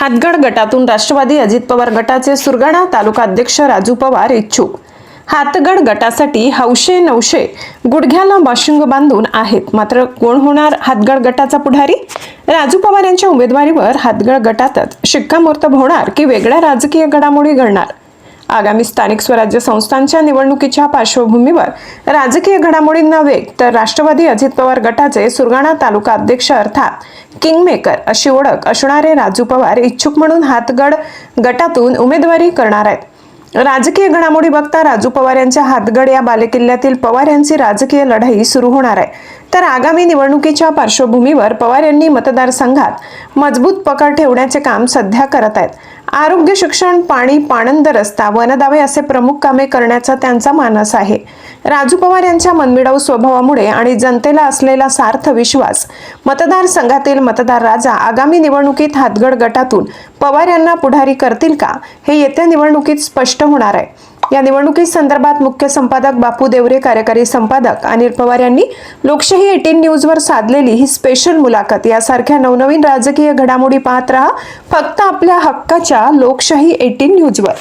हातगड गटातून राष्ट्रवादी अजित पवार गटाचे सुरगाणा तालुका अध्यक्ष राजू पवार इच्छुक. हातगड गटासाठी हौशे नऊशे गुडघ्याला बाशिंग बांधून आहेत. मात्र कोण होणार हातगड गटाचा पुढारी? राजू पवार यांच्या उमेदवारीवर हातगड गटातच शिक्कामोर्तब होणार की वेगळ्या राजकीय घडामोडी घडणार? आगामी स्थानिक स्वराज्य संस्थांच्या निवडणुकीच्या पार्श्वभूमीवर राजकीय घडामोडींना वेग तर राष्ट्रवादी अजित पवार गटाचे सुरगाणा तालुका अध्यक्ष अर्थात किंगमेकर अशी ओळख असणारे राजू पवार इच्छुक म्हणून हातगड गटातून उमेदवारी करणार आहेत. राजकीय घडामोडी बघता राजू पवार यांच्या हातगड या बालेकिल्ल्यातील पवार यांची राजकीय लढाई सुरू होणार आहे. तर आगामी निवडणुकीच्या पार्श्वभूमीवर पवार यांनी मतदारसंघात मजबूत पकड ठेवण्याचे काम सध्या करत आहेत. आरोग्य शिक्षण पाणी पाणंद रस्ता वनदावे असे प्रमुख कामे करण्याचा त्यांचा मानस आहे. राजू पवार यांच्या मनमिडाऊ स्वभावामुळे आणि जनतेला असलेला सार्थ विश्वास मतदारसंघातील मतदार राजा आगामी निवडणुकीत हातगड गटातून पवार यांना पुढारी करतील का हे येत्या निवडणुकीत स्पष्ट होणार आहे. या निवडणुकी संदर्भात मुख्य संपादक बापू देवरे कार्यकारी संपादक अनिल पवार यांनी लोकशाही एटीन न्यूजवर साधलेली ही स्पेशल मुलाखत. यासारख्या नवनवीन राजकीय घडामोडी पाहत राहा फक्त आपल्या हक्काच्या लोकशाही एटीन न्यूजवर.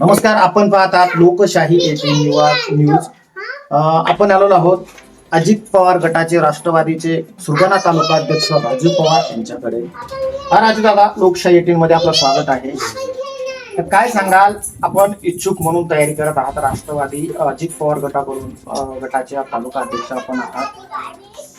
नमस्कार आपण पाहत आहात लोकशाही एटीन न्यूज. आपण आलेलो आहोत अजित पवार गटाचे राष्ट्रवादीचे सुरगाणा तालुका अध्यक्ष राजू पवार यांच्याकडे. हा राजू दादा लोकशाही एटीन मध्ये आपलं स्वागत आहे. तर काय सांगाल? आपण इच्छुक म्हणून तयारी करत आहात. राष्ट्रवादी अजित पवार गटाकडून गटाच्या तालुका अध्यक्ष आपण आहात.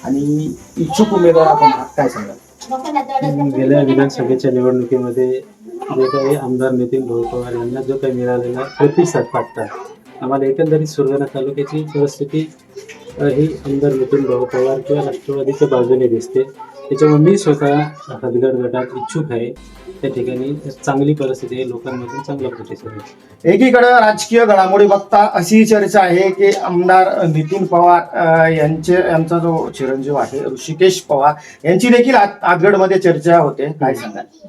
आणि इच्छुक उमेदवार आपण आहात. काय सांगाल? गेल्या विधानसभेच्या निवडणुकीमध्ये जे काही आमदार नितीन भाऊ पवार यांना जो काही मिळालेला प्रतिसाद पाठतात आम्हाला एकंदरीत सुरगाणा तालुक्याची परिस्थिती ही आमदार नितीन भाऊ पवार किंवा राष्ट्रवादीच्या बाजूने दिसते. त्याच्यामुळे मी स्वतः हदगड गटात इच्छुक आहे. त्या ठिकाणी चांगली परिस्थिती आहे. लोकांमधून चांगला प्रतिसाद आहे. एकीकडे राजकीय घडामोडी बघता अशी चर्चा आहे की आमदार नितीन पवार अ, यांचे यांचा जो चिरंजीव आहे ऋषिकेश पवार यांची देखील आत- आतगडमध्ये चर्चा होते. काय सांगाल?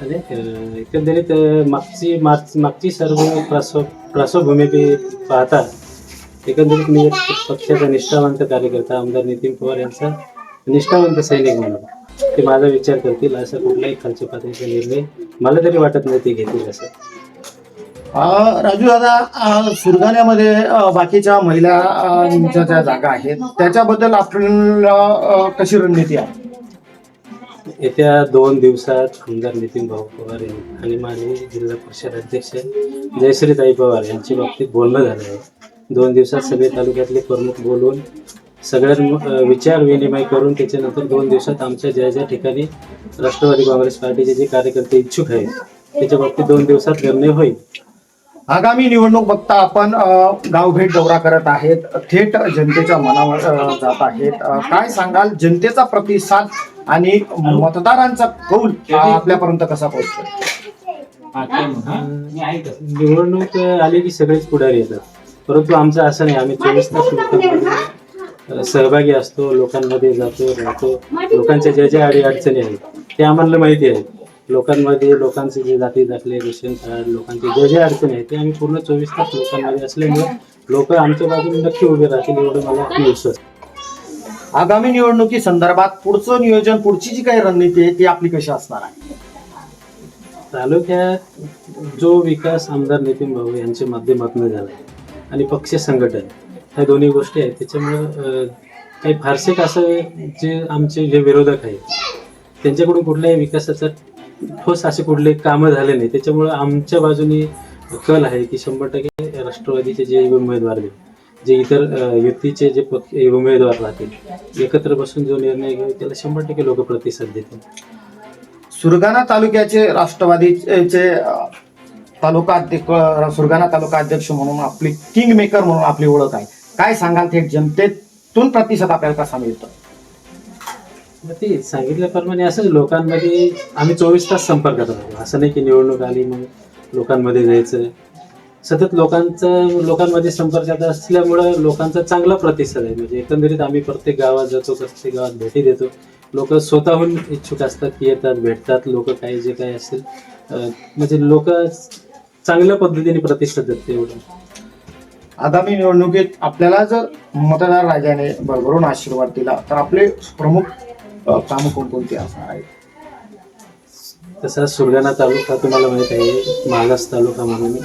आणि अ, एकंदरीत अ, मागची माग- मागची सर्व प्रसव प्रसवभूमी बी पाहता एकंदरीत मी एक पक्षाचा निष्ठावंत कार्यकर्ता आमदार नितीन पवार यांचा निष्ठावंत सैनिक म्हणून. ते माझा विचार करतील असं कुठलाही खालच्या पातळीचा निर्णय मला तरी वाटत नाही ते घेतील असं. राजू दादा सुरगाण्यामध्ये बाकीच्या महिलांच्या ज्या जागा आहेत त्याच्याबद्दल आपल्याला कशी रणनीती आहे? येत्या दोन दिवसात आमदार नितीन भाऊ पवार आणि माझे जिल्हा परिषद अध्यक्ष जयश्रीताई पवार यांची बाबतीत बोलणं झालं आहे. दोन दिवसात सगळे तालुक्यातले प्रमुख बोलून सगळ्यात विचार विनिमय करून त्याच्यानंतर दोन दिवसात आमच्या ज्या ज्या ठिकाणी राष्ट्रवादी काँग्रेस पार्टीचे जे कार्यकर्ते इच्छुक आहेत त्याच्या बाबतीत दोन दिवसात निर्णय होईल. आगामी निवडणूक बघता आपण गावभेट दौरा करत आहेत. थेट जनतेच्या मनावर जात आहेत. काय सांगाल? जनतेचा प्रतिसाद आणि मतदारांचा कौल आपल्यापर्यंत कसा पोहोचतो निवडणूक आली की सगळेच पुढारी येतात परंतु आमचं असं नाही आम्ही चोवीस तास सहभागी असतो लोकांमध्ये जातो राहतो. लोकांच्या ज्या ज्या अडी अडचणी आहेत ते आम्हाला माहिती आहे लोकांमध्ये लोकांचे जे जाती दाखले रेशन कार्ड लोकांचे ज्या ज्या अडचणी आहेत ते आम्ही पूर्ण चोवीस तास लोकांमध्ये असल्यामुळे लोक आमच्या बाजूने नक्की उभे राहतील एवढं मला विश्वास. आगामी निवडणुकी संदर्भात पुढचं नियोजन पुढची जी काही रणनीती आहे ती आपली कशी असणार आहे? तालुक्यात जो विकास आमदार नितीन भाऊ यांच्या माध्यमातून झाला आणि पक्ष संघटन ह्या दोन्ही गोष्टी आहेत. त्याच्यामुळं काही फारसे असं जे आमचे जे विरोधक आहेत त्यांच्याकडून कुठल्याही विकासाचा ठोस असे कुठले कामं झाले नाही. त्याच्यामुळं आमच्या बाजूने कल आहे की शंभर टक्के राष्ट्रवादीचे जे उमेदवार आहेत जे इतर युतीचे जे पक्ष उमेदवार राहतील एकत्र बसून जो निर्णय घेऊ त्याला शंभर टक्के लोक प्रतिसाद देतील. सुरगाणा तालुक्याचे राष्ट्रवादीचे तालुका अध्यक्ष सुरगाणा तालुका अध्यक्ष म्हणून आपली किंग मेकर म्हणून आपली ओळख आहे. काय सांगाल थेट जनतेतून प्रतिसाद आपल्याला कसा मिळतो? मग ते सांगितल्याप्रमाणे असंच लोकांमध्ये आम्ही चोवीस तास संपर्कात राहतो. असं नाही की निवडणूक आली मग लोकांमध्ये जायचं. सतत लोकांचा लोकांमध्ये संपर्कात असल्यामुळं लोकांचा चांगला प्रतिसाद आहे. म्हणजे एकंदरीत आम्ही प्रत्येक गावात जातो प्रत्येक गावात भेटी देतो. लोक स्वतःहून इच्छुक असतात की येतात भेटतात. लोक काही जे काही असेल म्हणजे लोक चांगल्या पद्धतीने प्रतिसाद देतात एवढं आगामी निवडणुकीत आपल्याला जर मतदार राजाने भरभरून आशीर्वाद दिला तर आपले प्रमुख काम कामं कोणकोणती असणार आहेत? तसा सुरगाणा तालुका तुम्हाला माहीत आहे मागास तालुका म्हणून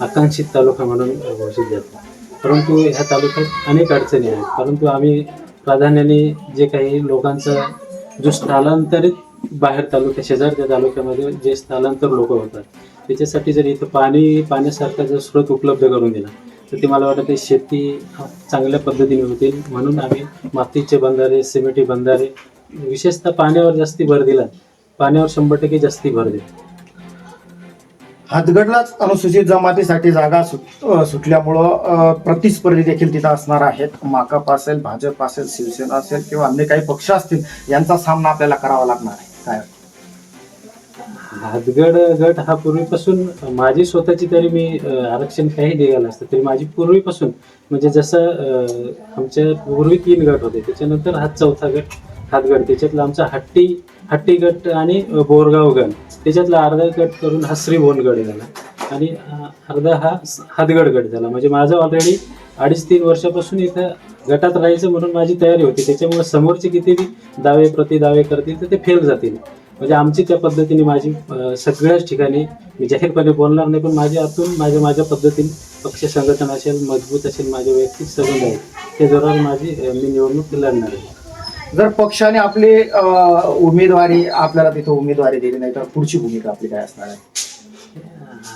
आकांक्षित तालुका म्हणून घोषित जातो परंतु ह्या तालुक्यात अनेक अडचणी आहेत. परंतु आम्ही प्राधान्याने जे काही लोकांचा जो स्थलांतरित बाहेर तालुक्या शेजारच्या तालुक्यामध्ये जे स्थलांतर लोक होतात त्याच्यासाठी जर इथं पाणी पाण्यासारखा जर स्रोत उपलब्ध करून दिला तर ते मला वाटतं शेती चांगल्या पद्धतीने होतील. म्हणून आम्ही मातीचे बंधारे सिमेंटी बंधारे विशेषतः पाण्यावर जास्ती भर दिला. पाण्यावर शंभर टक्के जास्ती भर दिला. हातगडलाच अनुसूचित जमातीसाठी जागा सुट सुटल्यामुळं प्रतिस्पर्धी देखील तिथं असणार आहेत. माकप असेल भाजप असेल शिवसेना असेल किंवा अन्य काही पक्ष असतील यांचा सामना आपल्याला करावा लागणार आहे. काय? हातगड गट हा पूर्वीपासून माझी स्वतःची तरी मी आरक्षण काही दिलेलं असतं तरी माझी पूर्वीपासून म्हणजे जसं आमच्या पूर्वी तीन गट होते त्याच्यानंतर हा चौथा गट हातगड त्याच्यातला आमचा हट्टी हट्टी गट आणि बोरगाव गण त्याच्यातला अर्धा गट करून हा श्रीभोनगड झाला आणि अर्धा हा हातगड गट झाला. म्हणजे माझं ऑलरेडी अडीच तीन वर्षापासून इथं गटात राहायचं म्हणून माझी तयारी होती त्याच्यामुळे समोरचे किती दावे प्रति दावे करतील तर ते फेल जातील. म्हणजे आमची त्या पद्धतीने माझी सगळ्याच ठिकाणी मी जाहीरपणे बोलणार नाही पण माझ्या आतून माझ्या माझ्या पद्धतीने पक्ष संघटन असेल मजबूत असेल माझे वैयक्तिक संबंध आहेत ते जोरावर माझी मी निवडणूक लढणार आहे. जर पक्षाने आपली उमेदवारी आपल्याला तिथं उमेदवारी दिली नाही तर पुढची भूमिका आपली काय असणार आहे?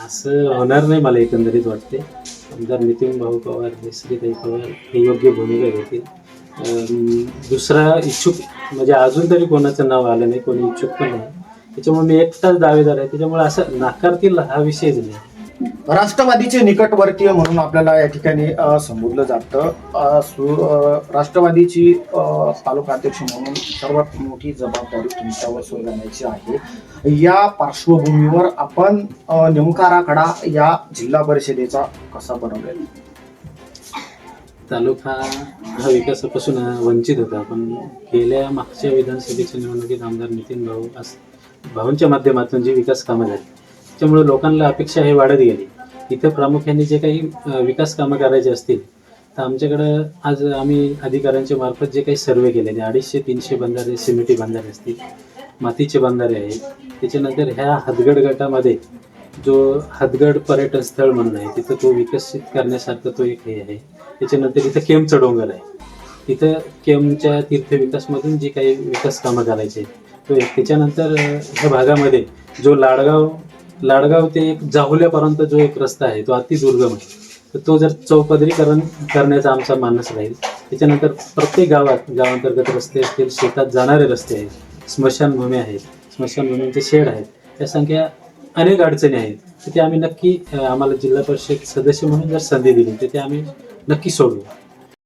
असं होणार नाही मला एकंदरीत वाटते. आमदार नितीन भाऊ पवार हे श्रीताई पवार हे योग्य भूमिका घेतील. दुसरा इच्छुक म्हणजे अजून तरी कोणाचं नाव आलं नाही कोणी इच्छुक पण नाही. त्याच्यामुळे मी एकटाच दावेदार आहे. त्याच्यामुळे असं नाकारतील हा विषयच नाही. राष्ट्रवादीचे निकटवर्तीय म्हणून आपल्याला या ठिकाणी अ, संबोधलं जातं. अ, सु- अ, राष्ट्रवादीची अ, तालुका अध्यक्ष म्हणून सर्वात मोठी जबाबदारी तुमच्यावर सोडवण्याची आहे. या पार्श्वभूमीवर आपण अ, नेमका आराखडा या जिल्हा परिषदेचा कसा बनवलेला तालुका हा विकासापासून वंचित होता पण गेल्या मागच्या विधानसभेच्या निवडणुकीत आमदार नितीन भाऊ अस भाऊंच्या माध्यमातून जी विकास कामं झाली त्यामुळे लोकांना अपेक्षा हे वाढत गेली. इथं प्रामुख्याने जे काही विकास कामं करायचे असतील तर आमच्याकडं आज आम्ही अधिकाऱ्यांच्या मार्फत जे काही सर्वे केलेले अडीचशे तीनशे बंधारे सिमेंटी बंधारे असतील मातीचे बंधारे आहेत त्याच्यानंतर ह्या हदगड गटामध्ये जो हदगड पर्यटन स्थळ म्हणून आहे तिथं तो विकसित करण्यासारखं तो एक हे आहे. त्याच्यानंतर इथं केमचा डोंगर आहे. तिथं केमच्या तीर्थविकासमधून जी काही विकास कामं करायची तो एक. त्याच्यानंतर ह्या भागामध्ये जो लाडगाव लाडगाव ते एक जाहुल्यापर्यंत जो एक रस्ता आहे तो अति दुर्गम आहे. तर तो जर चौपदरीकरण करण्याचा आमचा मानस राहील त्याच्यानंतर प्रत्येक गावात गावांतर्गत रस्ते असतील शेतात जाणारे रस्ते आहेत स्मशानभूमी आहेत स्मशानभूमींचे शेड आहेत त्या संख्या अनेक अडचणी आहेत. तर ते आम्ही नक्की आम्हाला जिल्हा परिषद सदस्य म्हणून जर संधी दिली तर ते आम्ही नक्की सोडवू.